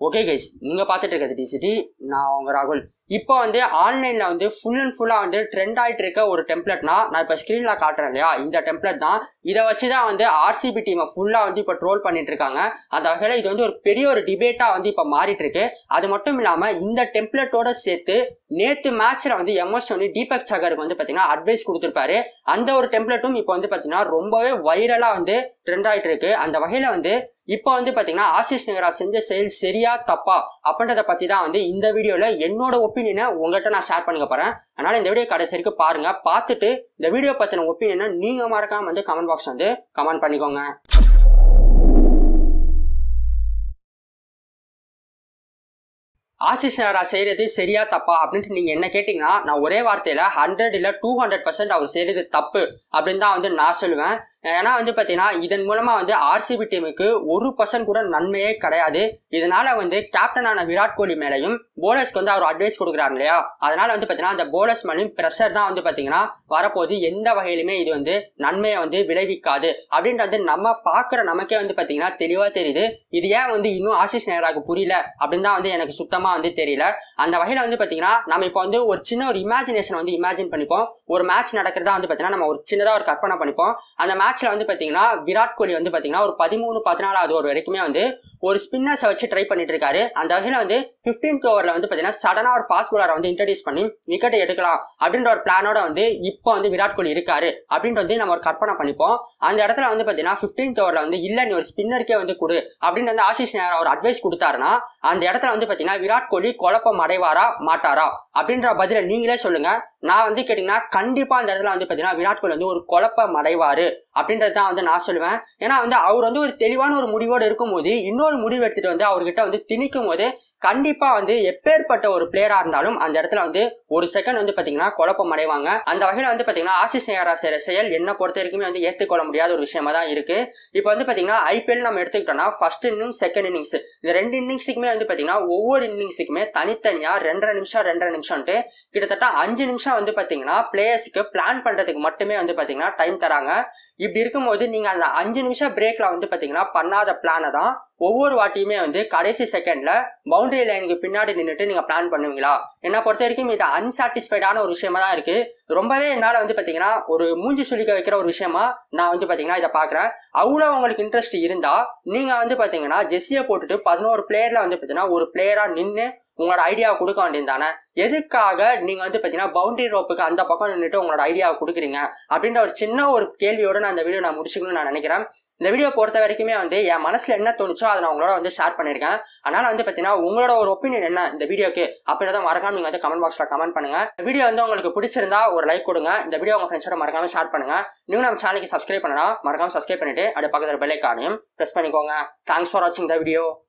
Okay guys நீங்கள் பார்த்துட்டு இருக்கிறது டிசிடி நான் உங்கள் ராகுல். இப்போ வந்து ஆன்லைனில் வந்து ஃபுல் அண்ட் ஃபுல்லாக வந்து ட்ரெண்ட் ஆகிட்டு இருக்க ஒரு டெம்ப்ளெட்னா நான் இப்போ ஸ்க்ரீனில் காட்டுறேன் இல்லையா? இந்த டெம்ப்ளெட் தான். இதை வச்சு தான் வந்து ஆர்சிபி டீமை ஃபுல்லாக வந்து இப்போ ட்ரோல் பண்ணிட்டு இருக்காங்க அந்த வகையில் இது வந்து ஒரு பெரிய ஒரு டிபேட்டாக வந்து இப்போ மாறிட்டு இருக்கு அது மட்டும் இல்லாமல் இந்த டெம்ப்ளெட்டோட சேர்த்து நேற்று மேட்ச்சில் வந்து எம்எஸ் வந்து தீபக் சகருக்கு வந்து பார்த்தீங்கன்னா அட்வைஸ் கொடுத்துருப்பாரு. அந்த ஒரு டெம்ப்ளெட்டும் இப்போ வந்து பார்த்தீங்கன்னா ரொம்பவே வைரலாக வந்து ட்ரெண்ட் ஆகிட்டு இருக்கு அந்த வகையில் வந்து இப்போ வந்து பார்த்தீங்கன்னா ஆசிஷ் நகரா செஞ்ச செயல் சரியா தப்பா அப்படின்றத பற்றி தான் வந்து இந்த வீடியோவில் என்னோட ஒப்பீனியனை உங்கள்கிட்ட நான் ஷேர் பண்ணிக்க போகிறேன் அதனால் இந்த வீடியோ கடைசி வரைக்கும் பாருங்கள் பார்த்துட்டு இந்த வீடியோ பத்தின ஒப்பீனியனை நீங்கள் மறக்காமல் வந்து கமெண்ட் பாக்ஸ் வந்து கமெண்ட் பண்ணிக்கோங்க. ஆசிஷ் நகரா செய்யறது சரியா தப்பா அப்படின்ட்டு நீங்க என்ன கேட்டீங்கன்னா நான் ஒரே வார்த்தையில ஹண்ட்ரட் இல்ல டூ ஹண்ட்ரட் பர்சன்ட் அவர் செய்யறது தப்பு அப்படின்னு தான் வந்து நான் சொல்லுவேன். ஏன்னா வந்து பார்த்தீங்கன்னா இதன் மூலமாக வந்து ஆர்சிபி டீமுக்கு ஒரு பர்சன்ட் கூட நன்மையே கிடையாது. இதனால வந்து கேப்டனான விராட் கோலி மேலையும் போலர்ஸ்க்கு வந்து அவர் அட்வைஸ் கொடுக்குறாரு இல்லையா? அதனால வந்து பார்த்தீங்கன்னா அந்த போலர்ஸ் மேலையும் ப்ரெஷர் தான் வந்து பார்த்தீங்கன்னா வரப்போது எந்த வகையிலுமே இது வந்து நன்மையை வந்து விளைவிக்காது. அப்படின்றது நம்ம பார்க்குற நமக்கே வந்து பார்த்தீங்கன்னா தெளிவாக தெரியுது. இது ஏன் வந்து இன்னும் ஆசிஷ் நேராக புரியல அப்படின்னு தான் வந்து எனக்கு சுத்தமாக வந்து தெரியல. அந்த வகையில் வந்து பார்த்தீங்கன்னா நம்ம இப்போ வந்து ஒரு சின்ன ஒரு இமேஜினேஷன் வந்து இமேஜின் பண்ணிப்போம். ஒரு மேட்ச் நடக்கிறதா வந்து பார்த்தீங்கன்னா நம்ம ஒரு சின்னதாக ஒரு கற்பனை பண்ணிப்போம். அந்த மேட்ச் மேட்ச்ல வந்து பாத்தீங்கன்னா விராட் கோலி வந்து பாத்தீங்கன்னா ஒரு பதிமூணு பதினாலாவது ஒரு வரைக்குமே வந்து ஒரு ஸ்பின்னர்ஸை வச்சு ட்ரை பண்ணிட்டு இருக்காரு அந்த வகையில் வந்து பிப்டீன்த் ஓவரில் வந்து பார்த்தீங்கன்னா சடனாக ஒரு ஃபாஸ்ட் பாலரை வந்து இன்ட்ரடியூஸ் பண்ணி விக்கெட்டை எடுக்கலாம் அப்படின்ற ஒரு பிளானோட வந்து இப்போ வந்து விராட் கோலி இருக்காரு அப்படின்ட்டு வந்து நம்ம ஒரு கற்பனை பண்ணிப்போம். அந்த இடத்துல வந்து பார்த்தீங்கன்னா பிப்டீன்த் ஓவரில் வந்து இல்லை நீ ஒரு ஸ்பின்னருக்கே வந்து கொடு அப்படின்னு வந்து ஆஷிஷ் நேரம் ஒரு அட்வைஸ் கொடுத்தாருன்னா அந்த இடத்துல வந்து பார்த்தீங்கன்னா விராட் கோலி குழப்பம் அடைவாரா மாட்டாரா அப்படின்ற பதில நீங்களே சொல்லுங்க. நான் வந்து கேட்டீங்கன்னா கண்டிப்பா அந்த இடத்துல வந்து பாத்தீங்கன்னா விராட் கோலி வந்து ஒரு குழப்பம் அடைவாரு அப்படின்றது தான் வந்து நான் சொல்லுவேன். ஏன்னா வந்து அவர் வந்து ஒரு தெளிவான ஒரு முடிவோடு இருக்கும்போது இன்னொரு முடிவு எடுத்துட்டு வந்து அவர்கிட்ட வந்து திணிக்கும் போது கண்டிப்பா வந்து எப்பேற்பட்ட ஒரு பிளேயரா இருந்தாலும் அந்த இடத்துல வந்து ஒரு செகண்ட் வந்து பாத்தீங்கன்னா குழப்பம் அடைவாங்க. அந்த வகையில வந்து பாத்தீங்கன்னா ஆசிஷ் நேரா செய்யற செயல் என்ன பொறுத்த வரைக்குமே வந்து ஏத்துக்கொள்ள முடியாத ஒரு விஷயமா தான் இருக்கு. இப்போ வந்து பாத்தீங்கன்னா ஐபிஎல் நம்ம எடுத்துக்கிட்டோம்னா ஃபர்ஸ்ட் இன்னிங்ஸ் செகண்ட் இன்னிங்ஸ் இந்த ரெண்டு இன்னிங்ஸுக்குமே வந்து பாத்தீங்கன்னா ஒவ்வொரு இன்னிங்ஸுக்குமே தனித்தனியா ரெண்டரை நிமிஷம் ரெண்டரை நிமிஷம்ட்டு கிட்டத்தட்ட அஞ்சு நிமிஷம் வந்து பாத்தீங்கன்னா பிளேயர்ஸ்க்கு பிளான் பண்றதுக்கு மட்டுமே வந்து பாத்தீங்கன்னா டைம் தராங்க. இப்படி இருக்கும்போது நீங்க அந்த அஞ்சு நிமிஷம் பிரேக்ல வந்து பாத்தீங்கன்னா பண்ணாத பிளானை தான் ஒவ்வொரு வாட்டியுமே வந்து கடைசி செகண்ட்ல பவுண்டரி லைனுக்கு பின்னாடி நின்றுட்டு நீங்க பிளான் பண்ணுவீங்களா? என்ன பொறுத்த வரைக்கும் இது அன்சாட்டிஸ்ஃபைடான ஒரு விஷயமா தான் இருக்கு. ரொம்பவே என்னால வந்து பாத்தீங்கன்னா ஒரு மூஞ்சி சுழிக்க வைக்கிற ஒரு விஷயமா நான் வந்து பாத்தீங்கன்னா இதை பாக்குறேன். அவ்வளோ உங்களுக்கு இன்ட்ரெஸ்ட் இருந்தா நீங்க வந்து பாத்தீங்கன்னா ஜெஸ்ஸியை போட்டுட்டு பதினோரு பிளேயர்ல வந்து பாத்தீங்கன்னா ஒரு பிளேயரா நின்று உங்களோட ஐடியாவை கொடுக்க வேண்டியது தானே? எதுக்காக நீங்க வந்து பாத்தீங்கன்னா பவுண்டரி ரோப்புக்கு அந்த பக்கம் நின்றுட்டு உங்களோட ஐடியாவை கொடுக்குறீங்க? அப்படின்ற ஒரு சின்ன ஒரு கேள்வியோட நான் இந்த வீடியோ நான் முடிச்சுக்கணும்னு நான் நினைக்கிறேன். இந்த வீடியோ பொறுத்த வரைக்குமே வந்து என் மனசுல என்ன தோணுச்சோ அதை நான் உங்களோட வந்து ஷேர் பண்ணிருக்கேன் அதனால வந்து பாத்தீங்கன்னா உங்களோட ஒரு ஒப்பீனியன் என்ன இந்த வீடியோக்கு அப்படின்றத மறக்காம நீங்க வந்து கமெண்ட் பாக்ஸ்ல கமெண்ட் பண்ணுங்க. இந்த வீடியோ வந்து உங்களுக்கு பிடிச்சிருந்தா ஒரு லைக் கொடுங்க. இந்த வீடியோ உங்க ஃப்ரெண்ட்ஸோட மறக்காம ஷேர் பண்ணுங்க. நீங்க நம்ம சேனலுக்கு சப்ஸ்கிரைப் பண்ணலாம். மறக்காம சப்ஸ்கிரைப் பண்ணிட்டு அப்படியே பக்கத்தில் பெல்லைக்கானையும் ப்ரெஸ் பண்ணிக்கோங்க. தேங்க்ஸ் ஃபார் வாட்சிங் த வீடியோ